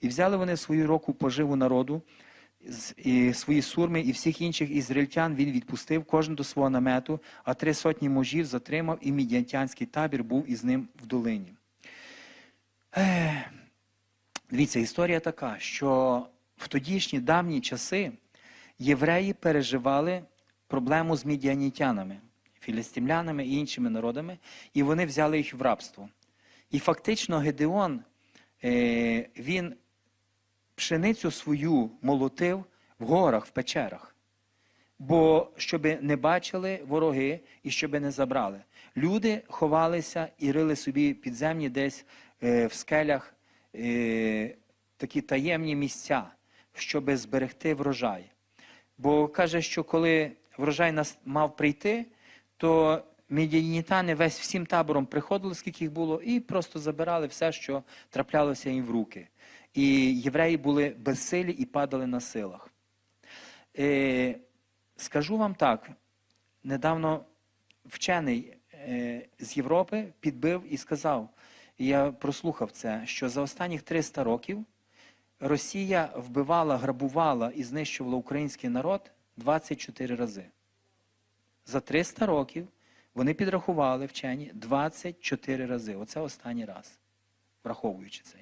І взяли вони свою року поживу народу, і свої сурми, і всіх інших ізраїльтян він відпустив, кожен до свого намету, а три сотні мужів затримав, і мідіантянський табір був із ним в долині. Ех, Дивіться, історія така, що в тодішні давні часи євреї переживали проблему з мідіанітянами, філістимлянами і іншими народами, і вони взяли їх в рабство. І фактично Гедеон, е, він пшеницю свою молотив в горах, в печерах. Бо щоб не бачили вороги і щоб не забрали. Люди ховалися і рили собі підземні десь е, в скелях е, такі таємні місця, щоб зберегти врожай. Бо каже, що коли врожай нас мав прийти, то медіанітани весь всім табором приходили, скільки їх було, і просто забирали все, що траплялося їм в руки. І євреї були безсилі і падали на силах. Е, скажу вам так: недавно вчений е, з Європи підбив і сказав, і я прослухав це, що за останніх 300 років Росія вбивала, грабувала і знищувала український народ 24 рази. За 300 років вони підрахували вчені 24 рази. Оце останній раз, враховуючи це.